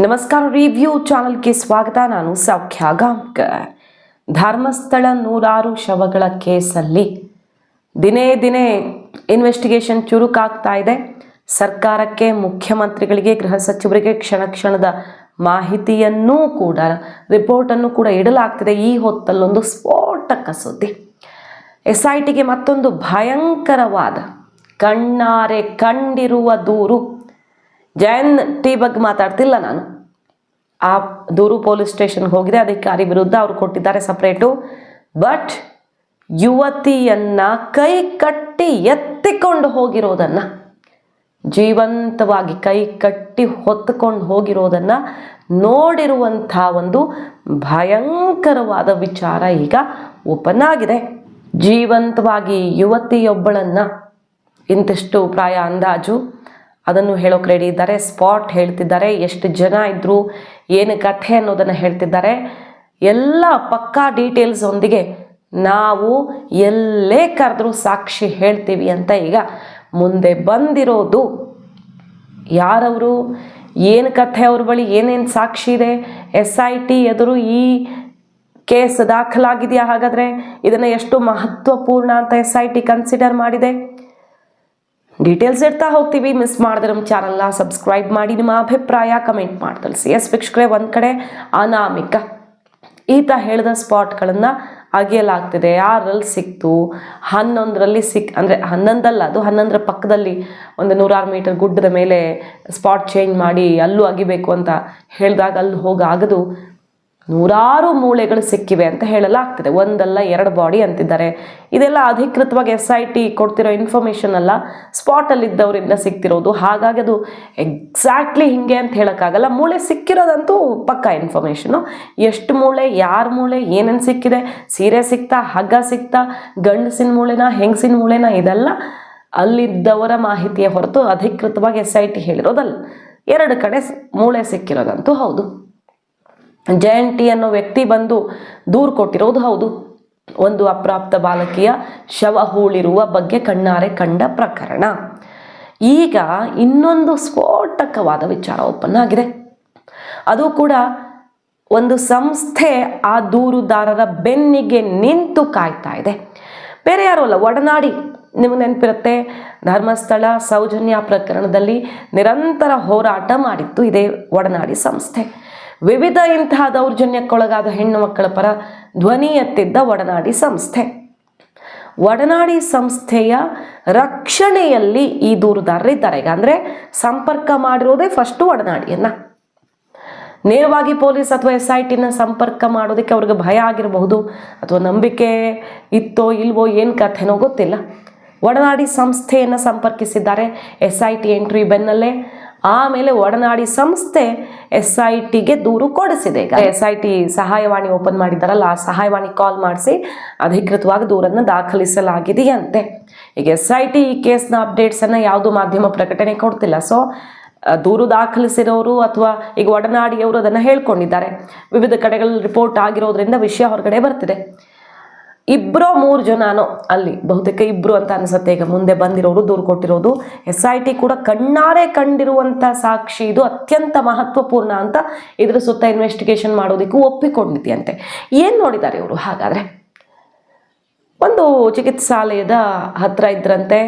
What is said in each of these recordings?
ನಮಸ್ಕಾರ ರಿವ್ಯೂ ಚಾನಲ್ಗೆ ಸ್ವಾಗತ. ನಾನು ಸೌಖ್ಯ ಗಾಂವ್ಕರ್ ಧರ್ಮಸ್ಥಳ ನೂರಾರು ಶವಗಳ ಕೇಸಲ್ಲಿ ದಿನೇ ದಿನೇ ಇನ್ವೆಸ್ಟಿಗೇಷನ್ ಚುರುಕಾಗ್ತಾ ಇದೆ. ಸರ್ಕಾರಕ್ಕೆ, ಮುಖ್ಯಮಂತ್ರಿಗಳಿಗೆ, ಗೃಹ ಸಚಿವರಿಗೆ ಕ್ಷಣ ಕ್ಷಣದ ಮಾಹಿತಿಯನ್ನೂ ಕೂಡ, ರಿಪೋರ್ಟನ್ನು ಕೂಡ ಇಡಲಾಗ್ತಿದೆ ಈ ಹೊತ್ತಲ್ಲೊಂದು ಸ್ಫೋಟಕ ಸುದ್ದಿ. ಎಸ್ ಐ ಟಿಗೆ ಮತ್ತೊಂದು ಭಯಂಕರವಾದ ಕಣ್ಣಾರೆ ಕಂಡಿರುವ ದೂರು. ಜಯನ್ ಟಿ ಬಗ್ಗೆ ಮಾತಾಡ್ತಿಲ್ಲ ನಾನು. ಆ ದೂರು ಪೊಲೀಸ್ ಸ್ಟೇಷನ್ಗೆ ಹೋಗಿದೆ ಅಧಿಕಾರಿ ವಿರುದ್ಧ ಅವರು ಕೊಟ್ಟಿದ್ದಾರೆ ಸಪ್ರೇಟು. ಬಟ್ ಯುವತಿಯನ್ನ ಕೈ ಕಟ್ಟಿ ಎತ್ತಿಕೊಂಡು ಹೋಗಿರೋದನ್ನ, ಜೀವಂತವಾಗಿ ಕೈ ಕಟ್ಟಿ ಹೊತ್ತುಕೊಂಡು ಹೋಗಿರೋದನ್ನ ನೋಡಿರುವಂಥ ಒಂದು ಭಯಂಕರವಾದ ವಿಚಾರ ಈಗ ಓಪನ್ ಆಗಿದೆ. ಜೀವಂತವಾಗಿ ಯುವತಿಯೊಬ್ಬಳನ್ನ ಇಂತಿಷ್ಟು ಪ್ರಾಯ ಅಂದಾಜು ಅದನ್ನು ಹೇಳೋಕೆ ರೆಡಿ ಇದ್ದಾರೆ ಸ್ಪಾಟ್ ಹೇಳ್ತಿದ್ದಾರೆ, ಎಷ್ಟು ಜನ ಇದ್ದರು ಏನು ಕಥೆ ಅನ್ನೋದನ್ನು ಹೇಳ್ತಿದ್ದಾರೆ. ಎಲ್ಲ ಪಕ್ಕಾ ಡೀಟೇಲ್ಸ್ ಒಂದಿಗೆ ನಾವು ಎಲ್ಲೇ ಕರೆದ್ರೂ ಸಾಕ್ಷಿ ಹೇಳ್ತೀವಿ ಅಂತ ಈಗ ಮುಂದೆ ಬಂದಿರೋದು ಯಾರವರು, ಏನು ಕಥೆ ಅವ್ರ ಬಳಿ, ಏನೇನು ಸಾಕ್ಷಿ ಇದೆ, ಎಸ್ ಐ ಟಿ ಎದುರು ಈ ಕೇಸ್ ದಾಖಲಾಗಿದೆಯಾ ಹಾಗಾದರೆ ಇದನ್ನು ಎಷ್ಟು ಮಹತ್ವಪೂರ್ಣ ಅಂತ ಎಸ್ ಐ ಟಿ ಕನ್ಸಿಡರ್ ಮಾಡಿದೆ? ಡೀಟೇಲ್ಸ್ ಇಡ್ತಾ ಹೋಗ್ತೀವಿ. ಮಿಸ್ ಮಾಡಿದ್ರೆ ನಮ್ಮ ಚಾನಲ್ನ ಸಬ್ಸ್ಕ್ರೈಬ್ ಮಾಡಿ. ನಿಮ್ಮ ಅಭಿಪ್ರಾಯ ಕಮೆಂಟ್ ಮಾಡಿ ತಿಳಿಸಿ ಎಸ್ ವೀಕ್ಷಕರೇ, ಒಂದು ಕಡೆ ಅನಾಮಿಕ ಈತ ಹೇಳಿದ ಸ್ಪಾಟ್ಗಳನ್ನು ಅಗೆಯಲಾಗ್ತಿದೆ. ಆರಲ್ಲಿ ಸಿಕ್ತು. ಹನ್ನೊಂದರಲ್ಲಿ ಸಿಕ್, ಅಂದರೆ ಹನ್ನೊಂದಲ್ಲ, ಅದು ಹನ್ನೊಂದರ ಪಕ್ಕದಲ್ಲಿ ಒಂದು ನೂರಾರು ಮೀಟರ್ ಗುಡ್ಡದ ಮೇಲೆ ಸ್ಪಾಟ್ ಚೇಂಜ್ ಮಾಡಿ ಅಲ್ಲೂ ಅಗಿಬೇಕು ಅಂತ ಹೇಳಿದಾಗ ಅಲ್ಲಿ ಹೋಗಾಗದು ನೂರಾರು ಮೂಳೆಗಳು ಸಿಕ್ಕಿವೆ ಅಂತ ಹೇಳಲಾಗ್ತಿದೆ. ಒಂದಲ್ಲ ಎರಡು ಬಾಡಿ ಅಂತಿದ್ದಾರೆ. ಇದೆಲ್ಲ ಅಧಿಕೃತವಾಗಿ ಎಸ್ ಐ ಟಿ ಕೊಡ್ತಿರೋ ಇನ್ಫಾರ್ಮೇಷನ್ ಅಲ್ಲ ಸ್ಪಾಟಲ್ಲಿದ್ದವರಿಂದ ಸಿಗ್ತಿರೋದು. ಹಾಗಾಗಿ ಅದು ಎಕ್ಸಾಕ್ಟ್ಲಿ ಹಿಂಗೆ ಅಂತ ಹೇಳೋಕ್ಕಾಗಲ್ಲ. ಮೂಳೆ ಸಿಕ್ಕಿರೋದಂತೂ ಪಕ್ಕ ಇನ್ಫಾರ್ಮೇಷನು ಎಷ್ಟು ಮೂಳೆ, ಯಾರ ಮೂಳೆ, ಏನೇನು ಸಿಕ್ಕಿದೆ, ಸೀರೆ ಸಿಕ್ತಾ, ಹಗ್ಗ ಸಿಕ್ತಾ, ಗಂಡಸಿನ ಮೂಳೆನ, ಹೆಂಗಸಿನ ಮೂಳೆನ, ಇದೆಲ್ಲ ಅಲ್ಲಿದ್ದವರ ಮಾಹಿತಿಯ ಹೊರತು ಅಧಿಕೃತವಾಗಿ ಎಸ್ ಐ ಟಿ ಹೇಳಿರೋದಲ್ಲ. ಎರಡು ಕಡೆ ಮೂಳೆ ಸಿಕ್ಕಿರೋದಂತೂ ಹೌದು. ಜಯಂತಿ ಅನ್ನೋ ವ್ಯಕ್ತಿ ಬಂದು ದೂರು ಕೊಟ್ಟಿರೋದು ಹೌದು. ಒಂದು ಅಪ್ರಾಪ್ತ ಬಾಲಕಿಯ ಶವ ಹೂಳಿರುವ ಬಗ್ಗೆ ಕಣ್ಣಾರೆ ಕಂಡ ಪ್ರಕರಣ. ಈಗ ಇನ್ನೊಂದು ಸ್ಫೋಟಕವಾದ ವಿಚಾರ ಓಪನ್ ಆಗಿದೆ. ಅದು ಕೂಡ ಒಂದು ಸಂಸ್ಥೆ ಆ ದೂರುದಾರರ ಬೆನ್ನಿಗೆ ನಿಂತು ಕಾಯ್ತಾ ಇದೆ. ಬೇರೆ ಯಾರೂ ಅಲ್ಲ, ಒಡನಾಡಿ ನಿಮಗೆ ನೆನಪಿರುತ್ತೆ, ಧರ್ಮಸ್ಥಳ ಸೌಜನ್ಯ ಪ್ರಕರಣದಲ್ಲಿ ನಿರಂತರ ಹೋರಾಟ ಮಾಡಿತ್ತು ಇದೇ ಒಡನಾಡಿ ಸಂಸ್ಥೆ. ವಿವಿಧ ಇಂತಹ ದೌರ್ಜನ್ಯಕ್ಕೊಳಗಾದ ಹೆಣ್ಣು ಮಕ್ಕಳ ಪರ ಧ್ವನಿ ಎತ್ತಿದ್ದ ಒಡನಾಡಿ ಸಂಸ್ಥೆ. ಒಡನಾಡಿ ಸಂಸ್ಥೆಯ ರಕ್ಷಣೆಯಲ್ಲಿ ಈ ದೂರುದಾರರಿದ್ದಾರೆ ಈಗ ಅಂದರೆ ಸಂಪರ್ಕ ಮಾಡಿರೋದೇ ಫಸ್ಟು ಒಡನಾಡಿಯನ್ನು. ನೇರವಾಗಿ ಪೊಲೀಸ್ ಅಥವಾ ಎಸ್ ಐ ಟಿನ ಸಂಪರ್ಕ ಮಾಡೋದಕ್ಕೆ ಅವ್ರಿಗೆ ಭಯ ಆಗಿರಬಹುದು, ಅಥವಾ ನಂಬಿಕೆ ಇತ್ತೋ ಇಲ್ವೋ ಏನು ಕಥೆನೋ ಗೊತ್ತಿಲ್ಲ. ಒಡನಾಡಿ ಸಂಸ್ಥೆಯನ್ನು ಸಂಪರ್ಕಿಸಿದ್ದಾರೆ. ಎಸ್ ಐ ಟಿ ಎಂಟ್ರಿ ಬೆನ್ನಲ್ಲೇ ಆಮೇಲೆ ಒಡನಾಡಿ ಸಂಸ್ಥೆ ಎಸ್ ಐ ಟಿಗೆ ದೂರು ಕೊಡಿಸಿದೆ. ಈಗ ಎಸ್ ಐ ಟಿ ಸಹಾಯವಾಣಿ ಓಪನ್ ಮಾಡಿದ್ದಾರಲ್ಲ, ಆ ಸಹಾಯವಾಣಿ ಕಾಲ್ ಮಾಡಿಸಿ ಅಧಿಕೃತವಾಗಿ ದೂರನ್ನು ದಾಖಲಿಸಲಾಗಿದೆಯಂತೆ. ಈಗ ಎಸ್ ಐ ಟಿ ಈ ಕೇಸ್ನ ಅಪ್ಡೇಟ್ಸನ್ನು ಯಾವುದು ಮಾಧ್ಯಮ ಪ್ರಕಟಣೆ ಕೊಡ್ತಿಲ್ಲ. ಸೊ ದೂರು ದಾಖಲಿಸಿರೋರು ಅಥವಾ ಈಗ ಒಡನಾಡಿಯವರು ಅದನ್ನು ಹೇಳ್ಕೊಂಡಿದ್ದಾರೆ. ವಿವಿಧ ಕಡೆಗಳಲ್ಲಿ ರಿಪೋರ್ಟ್ ಆಗಿರೋದ್ರಿಂದ ವಿಷಯ ಹೊರಗಡೆ ಬರ್ತಿದೆ. ಇಬ್ಬರೋ ಮೂರು ಜನನೋ ಅಲ್ಲಿ, ಬಹುತೇಕ ಇಬ್ಬರು ಅಂತ ಅನಿಸುತ್ತೆ. ಈಗ ಮುಂದೆ ಬಂದಿರೋರು, ದೂರು ಕೊಟ್ಟಿರೋದು. ಎಸ್ ಐ ಟಿ ಕೂಡ ಕಣ್ಣಾರೆ ಕಂಡಿರುವಂಥ ಸಾಕ್ಷಿ. ಇದು ಅತ್ಯಂತ ಮಹತ್ವಪೂರ್ಣ ಅಂತ ಇದ್ರ ಸುತ್ತ ಇನ್ವೆಸ್ಟಿಗೇಷನ್ ಮಾಡೋದಕ್ಕೂ ಒಪ್ಪಿಕೊಂಡಿದೆಯಂತೆ. ಏನು ನೋಡಿದ್ದಾರೆ ಇವರು? ಹಾಗಾದರೆ ಒಂದು ಚಿಕಿತ್ಸಾಲಯದ ಹತ್ರ ಇದ್ರಂತೆ.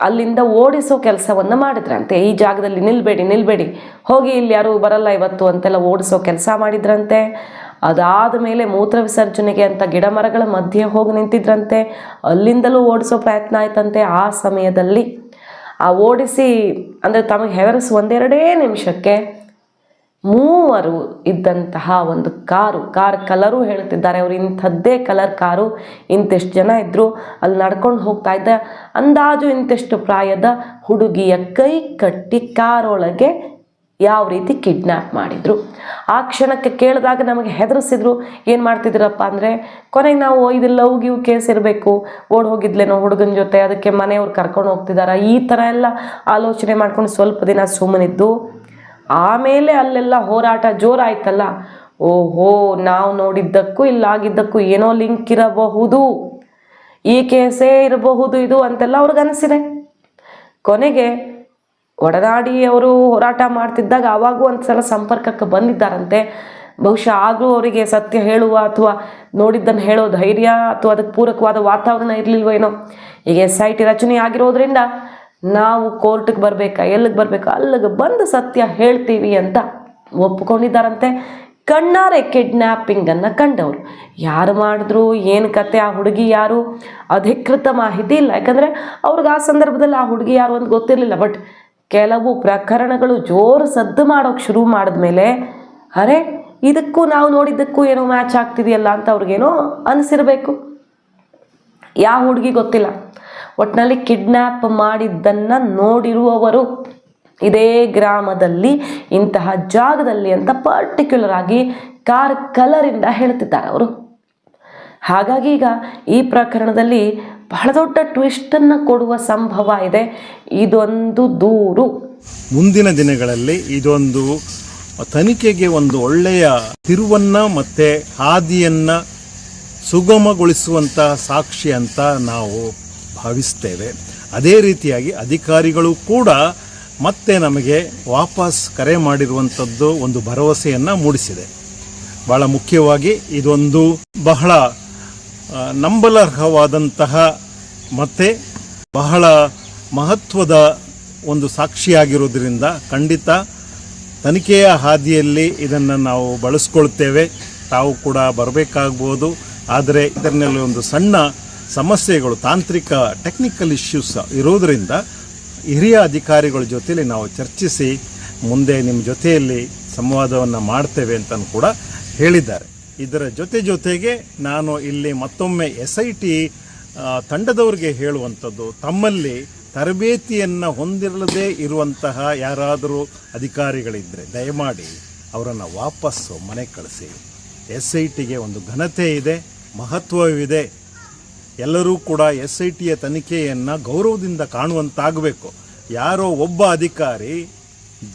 ಅಲ್ಲಿಂದ ಓಡಿಸೋ ಕೆಲಸವನ್ನು ಮಾಡಿದ್ರಂತೆ. ಈ ಜಾಗದಲ್ಲಿ ನಿಲ್ಬೇಡಿ ನಿಲ್ಬೇಡಿ. ಹೋಗಿ ಇಲ್ಲಿ ಯಾರು ಬರಲ್ಲ ಇವತ್ತು ಅಂತೆಲ್ಲ ಓಡಿಸೋ ಕೆಲಸ ಮಾಡಿದ್ರಂತೆ. ಅದಾದ ಮೇಲೆ ಮೂತ್ರ ವಿಸರ್ಜನೆಗೆ ಅಂತ ಗಿಡ ಮರಗಳ ಮಧ್ಯೆ ಹೋಗಿ ನಿಂತಿದ್ರಂತೆ. ಅಲ್ಲಿಂದಲೂ ಓಡಿಸೋ ಪ್ರಯತ್ನ ಆಯ್ತಂತೆ ಆ ಸಮಯದಲ್ಲಿ. ಆ ಓಡಿಸಿ, ಅಂದರೆ ತಮಗೆ ಹೆದರಿಸಿ ಒಂದೆರಡೇ ನಿಮಿಷಕ್ಕೆ ಮೂವರು ಇದ್ದಂತಹ ಒಂದು ಕಾರು, ಕಾರ್ ಕಲರು ಹೇಳ್ತಿದ್ದಾರೆ ಅವರು ಇಂಥದ್ದೇ ಕಲರ್ ಕಾರು. ಇಂತಿಷ್ಟು ಜನ ಇದ್ದರು ಅಲ್ಲಿ ನಡ್ಕೊಂಡು ಹೋಗ್ತಾ ಇದ್ದ ಅಂದಾಜು ಇಂತಿಷ್ಟು ಪ್ರಾಯದ ಹುಡುಗಿಯ ಕೈ ಕಟ್ಟಿ ಕಾರೊಳಗೆ ಯಾವ ರೀತಿ ಕಿಡ್ನ್ಯಾಪ್ ಮಾಡಿದರು. ಆ ಕ್ಷಣಕ್ಕೆ ಕೇಳಿದಾಗ ನಮಗೆ ಹೆದರಿಸಿದ್ರು, ಏನು ಮಾಡ್ತಿದ್ರಪ್ಪ ಅಂದರೆ, ಕೊನೆಗೆ ನಾವು ಇದು ಲವ್ ಗಿವ್ ಕೇಸ್ ಇರಬೇಕು, ಓಡ್ ಹೋಗಿದ್ಲೇನೋ ಹುಡುಗನ ಜೊತೆ, ಅದಕ್ಕೆ ಮನೆಯವ್ರು ಕರ್ಕೊಂಡು ಹೋಗ್ತಿದ್ದಾರೆ ಈ ಥರ ಎಲ್ಲ ಆಲೋಚನೆ ಮಾಡ್ಕೊಂಡು ಸ್ವಲ್ಪ ದಿನ ಸುಮ್ಮನಿದ್ದು ಆಮೇಲೆ ಅಲ್ಲೆಲ್ಲ ಹೋರಾಟ ಜೋರಾಯ್ತಲ್ಲ. ಓಹೋ, ನಾವು ನೋಡಿದ್ದಕ್ಕೂ ಇಲ್ಲಾಗಿದ್ದಕ್ಕೂ ಏನೋ ಲಿಂಕ್ ಇರಬಹುದು. ಈ ಕೇಸೇ ಇರಬಹುದು ಇದು ಅಂತೆಲ್ಲ ಅವ್ರಿಗೆ ಅನಿಸಿದೆ. ಕೊನೆಗೆ ಒಡನಾಡಿ ಅವರು ಹೋರಾಟ ಮಾಡ್ತಿದ್ದಾಗ ಅವಾಗೂ ಒಂದ್ಸಲ ಸಂಪರ್ಕಕ್ಕೆ ಬಂದಿದ್ದಾರಂತೆ. ಬಹುಶಃ ಆಗಲೂ ಅವರಿಗೆ ಸತ್ಯ ಹೇಳುವ ಅಥವಾ ನೋಡಿದ್ದನ್ನು ಹೇಳೋ ಧೈರ್ಯ ಅಥವಾ ಅದಕ್ಕೆ ಪೂರಕವಾದ ವಾತಾವರಣ ಇರಲಿಲ್ವೋ ಏನೋ. ಈಗ ಎಸ್ ಐ ಟಿ ರಚನೆ ಆಗಿರೋದ್ರಿಂದ ನಾವು ಕೋರ್ಟ್ಗೆ ಬರಬೇಕಾ, ಎಲ್ಲಿಗೆ ಬರಬೇಕಾ, ಅಲ್ಲಿಗೆ ಬಂದು ಸತ್ಯ ಹೇಳ್ತೀವಿ ಅಂತ ಒಪ್ಕೊಂಡಿದ್ದಾರಂತೆ. ಕಣ್ಣಾರೆ ಕಿಡ್ನ್ಯಾಪಿಂಗನ್ನು ಕಂಡವರು. ಯಾರು ಮಾಡಿದ್ರು, ಏನು ಕತೆ, ಆ ಹುಡುಗಿ ಯಾರು? ಅಧಿಕೃತ ಮಾಹಿತಿ ಇಲ್ಲ. ಯಾಕಂದರೆ ಅವ್ರಿಗೆ ಆ ಸಂದರ್ಭದಲ್ಲಿ ಆ ಹುಡುಗಿ ಯಾರು ಅಂತ ಗೊತ್ತಿರಲಿಲ್ಲ. ಬಟ್ ಕೆಲವು ಪ್ರಕರಣಗಳು ಜೋರು ಸದ್ದು ಮಾಡೋಕೆ ಶುರು ಮಾಡಿದ್ಮೇಲೆ, ಅರೆ, ಇದಕ್ಕೂ ನಾವು ನೋಡಿದ್ದಕ್ಕೂ ಏನೋ ಮ್ಯಾಚ್ ಆಗ್ತಿದೆಯಲ್ಲ ಅಂತ ಅವ್ರಿಗೇನೋ ಅನಿಸಿರಬೇಕು. ಯಾವ ಹುಡುಗಿ ಗೊತ್ತಿಲ್ಲ. ಒಟ್ಟಿನಲ್ಲಿ ಕಿಡ್ನ್ಯಾಪ್ ಮಾಡಿದ್ದನ್ನು ನೋಡಿರುವವರು ಇದೇ ಗ್ರಾಮದಲ್ಲಿ, ಇಂತಹ ಜಾಗದಲ್ಲಿ ಅಂತ ಪರ್ಟಿಕ್ಯುಲರ್ ಆಗಿ ಕಾರ್ ಕಲರಿಂದ ಹೇಳ್ತಿದ್ದಾರೆ ಅವರು. ಹಾಗಾಗಿ ಈಗ ಈ ಪ್ರಕರಣದಲ್ಲಿ ಬಹಳ ದೊಡ್ಡ ಟ್ವಿಸ್ಟನ್ನು ಕೊಡುವ ಸಂಭವ ಇದೆ. ಇದೊಂದು ದೂರು. ಮುಂದಿನ ದಿನಗಳಲ್ಲಿ ಇದೊಂದು ತನಿಖೆಗೆ ಒಂದು ಒಳ್ಳೆಯ ತಿರುವನ್ನ ಮತ್ತೆ ಹಾದಿಯನ್ನ ಸುಗಮಗೊಳಿಸುವಂತಹ ಸಾಕ್ಷಿ ಅಂತ ನಾವು ಭಾವಿಸ್ತೇವೆ. ಅದೇ ರೀತಿಯಾಗಿ ಅಧಿಕಾರಿಗಳು ಕೂಡ ಮತ್ತೆ ನಮಗೆ ವಾಪಸ್ ಕರೆ ಮಾಡಿರುವಂಥದ್ದು ಒಂದು ಭರವಸೆಯನ್ನು ಮೂಡಿಸಿದೆ. ಬಹಳ ಮುಖ್ಯವಾಗಿ ಇದೊಂದು ಬಹಳ ನಂಬಲರ್ಹವಾದಂತಹ ಮತ್ತೆ ಬಹಳ ಮಹತ್ವದ ಒಂದು ಸಾಕ್ಷಿಯಾಗಿರೋದ್ರಿಂದ ಖಂಡಿತ ತನಿಖೆಯ ಹಾದಿಯಲ್ಲಿ ಇದನ್ನು ನಾವು ಬಳಸ್ಕೊಳ್ತೇವೆ. ತಾವು ಕೂಡ ಬರಬೇಕಾಗ್ಬೋದು. ಆದರೆ ಇದರಲ್ಲಿ ಒಂದು ಸಣ್ಣ ಸಮಸ್ಯೆಗಳು, ತಾಂತ್ರಿಕ ಟೆಕ್ನಿಕಲ್ ಇಶ್ಯೂಸ್ ಇರೋದರಿಂದ ಹಿರಿಯ ಅಧಿಕಾರಿಗಳ ಜೊತೆಯಲ್ಲಿ ನಾವು ಚರ್ಚಿಸಿ, ಮುಂದೆ ನಿಮ್ಮ ಜೊತೆಯಲ್ಲಿ ಸಂವಾದವನ್ನು ಮಾಡ್ತೇವೆ ಅಂತ ಕೂಡ ಹೇಳಿದ್ದಾರೆ. ಇದರ ಜೊತೆ ಜೊತೆಗೆ ನಾನು ಇಲ್ಲಿ ಮತ್ತೊಮ್ಮೆ ಎಸ್ ಐ ಟಿ ತಂಡದವರಿಗೆ ಹೇಳುವಂಥದ್ದು, ತಮ್ಮಲ್ಲಿ ತರಬೇತಿಯನ್ನು ಹೊಂದಿರದೇ ಇರುವಂತಹ ಯಾರಾದರೂ ಅಧಿಕಾರಿಗಳಿದ್ದರೆ ದಯಮಾಡಿ ಅವರನ್ನು ವಾಪಸ್ಸು ಮನೆ ಕಳಿಸಿ. ಎಸ್ ಐ ಟಿಗೆ ಒಂದು ಘನತೆ ಇದೆ, ಮಹತ್ವವಿದೆ. ಎಲ್ಲರೂ ಕೂಡ ಎಸ್ ಐ ಟಿಯ ತನಿಖೆಯನ್ನು ಗೌರವದಿಂದ ಕಾಣುವಂತಾಗಬೇಕು. ಯಾರೋ ಒಬ್ಬ ಅಧಿಕಾರಿ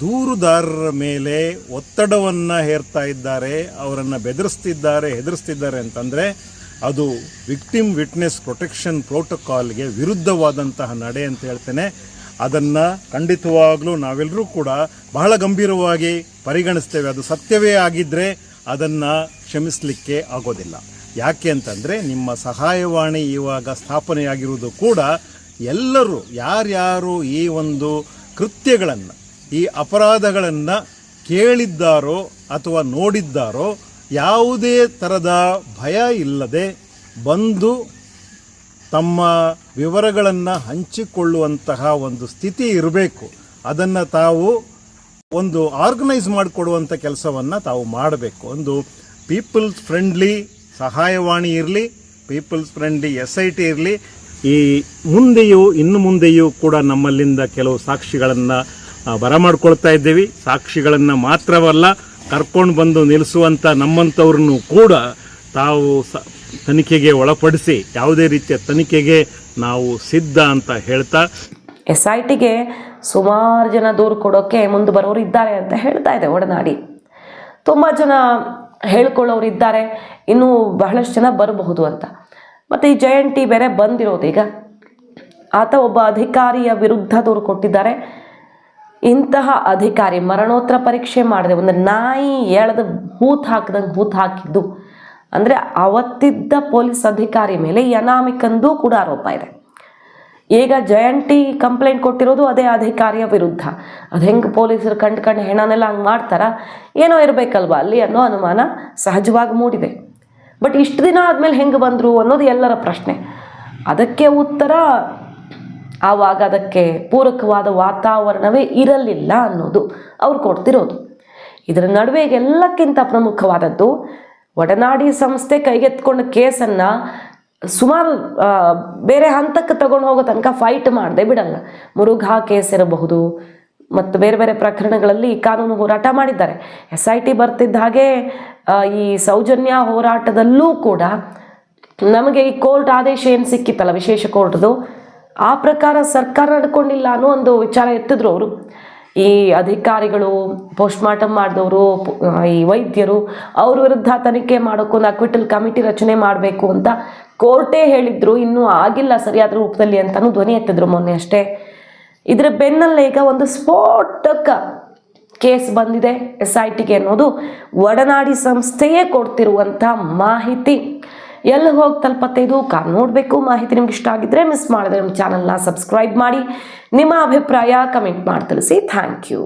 ದೂರುದಾರರ ಮೇಲೆ ಒತ್ತಡವನ್ನು ಹೇರ್ತಾ ಇದ್ದಾರೆ, ಅವರನ್ನು ಬೆದರಿಸ್ತಿದ್ದಾರೆ, ಹೆದರಿಸ್ತಿದ್ದಾರೆ ಅಂತಂದರೆ ಅದು ವಿಕ್ಟಿಮ್ ವಿಟ್ನೆಸ್ ಪ್ರೊಟೆಕ್ಷನ್ ಪ್ರೋಟೋಕಾಲ್ಗೆ ವಿರುದ್ಧವಾದಂತಹ ನಡೆ ಅಂತ ಹೇಳ್ತೇನೆ. ಅದನ್ನು ಖಂಡಿತವಾಗಲೂ ನಾವೆಲ್ಲರೂ ಕೂಡ ಬಹಳ ಗಂಭೀರವಾಗಿ ಪರಿಗಣಿಸ್ತೇವೆ. ಅದು ಸತ್ಯವೇ ಆಗಿದ್ದರೆ ಅದನ್ನು ಕ್ಷಮಿಸಲಿಕ್ಕೆ ಆಗೋದಿಲ್ಲ. ಯಾಕೆ ಅಂತಂದರೆ ನಿಮ್ಮ ಸಹಾಯವಾಣಿ ಇವಾಗ ಸ್ಥಾಪನೆಯಾಗಿರುವುದು ಕೂಡ ಎಲ್ಲರೂ, ಯಾರ್ಯಾರು ಈ ಒಂದು ಕೃತ್ಯಗಳನ್ನು ಈ ಅಪರಾಧಗಳನ್ನು ಕೇಳಿದ್ದಾರೋ ಅಥವಾ ನೋಡಿದ್ದಾರೋ ಯಾವುದೇ ಥರದ ಭಯ ಇಲ್ಲದೆ ಬಂದು ತಮ್ಮ ವಿವರಗಳನ್ನು ಹಂಚಿಕೊಳ್ಳುವಂತಹ ಒಂದು ಸ್ಥಿತಿ ಇರಬೇಕು. ಅದನ್ನು ತಾವು ಒಂದು ಆರ್ಗನೈಸ್ ಮಾಡಿಕೊಡುವಂಥ ಕೆಲಸವನ್ನು ತಾವು ಮಾಡಬೇಕು. ಒಂದು ಪೀಪಲ್ಸ್ ಫ್ರೆಂಡ್ಲಿ ಸಹಾಯವಾಣಿ ಇರಲಿ, people's friendly S I T ಇರಲಿ. ಈ ಮುಂದೆಯೂ ಇನ್ನು ಮುಂದೆಯೂ ಕೂಡ ನಮ್ಮಲ್ಲಿಂದ ಕೆಲವು ಸಾಕ್ಷಿಗಳನ್ನು ಬರಮಾಡ್ಕೊಳ್ತಾ ಇದ್ದೀವಿ. ಸಾಕ್ಷಿಗಳನ್ನು ಮಾತ್ರವಲ್ಲ, ಕರ್ಕೊಂಡು ಬಂದು ನಿಲ್ಲಿಸುವಂಥ ನಮ್ಮಂಥವ್ರನ್ನು ಕೂಡ ತಾವು ಸ, ತನಿಖೆಗೆ ಒಳಪಡಿಸಿ ಯಾವುದೇ ರೀತಿಯ ತನಿಖೆಗೆ ನಾವು ಸಿದ್ಧ ಅಂತ ಹೇಳ್ತಾ. ಎಸ್ ಐ ಟಿಗೆ ಸುಮಾರು ಜನ ದೂರು ಕೊಡೋಕ್ಕೆ ಮುಂದೆ ಬರೋರು ಇದ್ದಾರೆ ಅಂತ ಹೇಳ್ತಾ ಇದೆ ಒಡನಾಡಿ. ತುಂಬ ಜನ ಹೇಳ್ಕೊಳ್ಳೋರು ಇದ್ದಾರೆ. ಇನ್ನೂ ಬಹಳಷ್ಟು ಜನ ಬರಬಹುದು ಅಂತ. ಮತ್ತು ಈ ಜಯಂತಿ ಬೇರೆ ಬಂದಿರೋದು ಈಗ. ಆತ ಒಬ್ಬ ಅಧಿಕಾರಿಯ ವಿರುದ್ಧ ದೂರು ಕೊಟ್ಟಿದ್ದಾರೆ. ಇಂತಹ ಅಧಿಕಾರಿ ಮರಣೋತ್ತರ ಪರೀಕ್ಷೆ ಮಾಡಿದೆ. ಒಂದು ನಾಯಿ ಎಳೆದು ಹೂತ್ ಹಾಕಿದಂಗೆ ಹೂತ್ ಹಾಕಿದ್ದು. ಅಂದರೆ ಅವತ್ತಿದ್ದ ಪೊಲೀಸ್ ಅಧಿಕಾರಿ ಮೇಲೆ ಯನಾಮಿಕಂದು ಕೂಡ ಆರೋಪ ಇದೆ. ಈಗ ಜಯಂತಿ ಕಂಪ್ಲೇಂಟ್ ಕೊಟ್ಟಿರೋದು ಅದೇ ಅಧಿಕಾರಿಯ ವಿರುದ್ಧ. ಅದು ಹೆಂಗೆ ಪೊಲೀಸರು ಕಂಡು ಕಂಡು ಹೆಣನೆಲ್ಲ ಹಂಗೆ ಮಾಡ್ತಾರ? ಏನೋ ಇರಬೇಕಲ್ವ ಅಲ್ಲಿ ಅನ್ನೋ ಅನುಮಾನ ಸಹಜವಾಗಿ ಮೂಡಿದೆ. ಬಟ್ ಇಷ್ಟು ದಿನ ಆದಮೇಲೆ ಹೆಂಗೆ ಬಂದರು ಅನ್ನೋದು ಎಲ್ಲರ ಪ್ರಶ್ನೆ. ಅದಕ್ಕೆ ಉತ್ತರ ಆವಾಗ ಅದಕ್ಕೆ ಪೂರಕವಾದ ವಾತಾವರಣವೇ ಇರಲಿಲ್ಲ ಅನ್ನೋದು ಅವ್ರು ಕೊಡ್ತಿರೋದು. ಇದರ ನಡುವೆ ಎಲ್ಲಕ್ಕಿಂತ ಪ್ರಮುಖವಾದದ್ದು ಒಡನಾಡಿ ಸಂಸ್ಥೆ ಕೈಗೆತ್ಕೊಂಡ ಕೇಸನ್ನು ಸುಮಾರು ಬೇರೆ ಹಂತಕ್ಕೆ ತಗೊಂಡು ಹೋಗೋ ತನಕ ಫೈಟ್ ಮಾಡದೆ ಬಿಡಲ್ಲ. ಮುರುಘಾ ಕೇಸ್ ಇರಬಹುದು ಮತ್ತು ಬೇರೆ ಬೇರೆ ಪ್ರಕರಣಗಳಲ್ಲಿ ಕಾನೂನು ಹೋರಾಟ ಮಾಡಿದ್ದಾರೆ. ಎಸ್ ಐ ಟಿ ಬರ್ತಿದ್ದ ಹಾಗೆ ಈ ಸೌಜನ್ಯ ಹೋರಾಟದಲ್ಲೂ ಕೂಡ ನಮಗೆ ಈ ಕೋರ್ಟ್ ಆದೇಶ ಏನು ಸಿಕ್ಕಿತ್ತಲ್ಲ, ವಿಶೇಷ ಕೋರ್ಟ್ದು? ಆ ಪ್ರಕಾರ ಸರ್ಕಾರ ನಡ್ಕೊಂಡಿಲ್ಲ ಅನ್ನೋ ಒಂದು ವಿಚಾರ ಎತ್ತಿದ್ರು ಅವರು. ಈ ಅಧಿಕಾರಿಗಳು ಪೋಸ್ಟ್ ಮಾರ್ಟಮ್ ಮಾಡಿದವರು ಈ ವೈದ್ಯರು, ಅವ್ರ ವಿರುದ್ಧ ತನಿಖೆ ಮಾಡೋಕ್ಕೊಂದು ಅಕ್ವಿಟಲ್ ಕಮಿಟಿ ರಚನೆ ಮಾಡಬೇಕು ಅಂತ ಕೋರ್ಟೇ ಹೇಳಿದ್ರು. ಇನ್ನೂ ಆಗಿಲ್ಲ ಸರಿಯಾದ ರೂಪದಲ್ಲಿ ಅಂತಲೂ ಧ್ವನಿ ಎತ್ತಿದ್ರು ಮೊನ್ನೆ ಅಷ್ಟೇ. ಇದರ ಬೆನ್ನಲ್ಲೇ ಈಗ ಒಂದು ಸ್ಫೋಟಕ ಕೇಸ್ ಬಂದಿದೆ. ಎಸ್ ಐ ಟಿಗೆ ಅನ್ನೋದು ಒಡನಾಡಿ ಸಂಸ್ಥೆಯೇ ಕೊಡ್ತಿರುವಂಥ ಮಾಹಿತಿ. ಎಲ್ಲಿ ಹೋಗಿ ತಲುಪತ್ತೆ ಇದು? ಕಾರ್ ನೋಡಬೇಕು. ಮಾಹಿತಿ ನಿಮ್ಗೆ ಇಷ್ಟ ಆಗಿದ್ರೆ ಮಿಸ್ ಮಾಡಿದ್ರೆ ನಮ್ಮ ಚಾನಲ್ನ ಸಬ್ಸ್ಕ್ರೈಬ್ ಮಾಡಿ. ನಿಮ್ಮ ಅಭಿಪ್ರಾಯ ಕಮೆಂಟ್ ಮಾಡಿ ತಿಳಿಸಿ. Thank you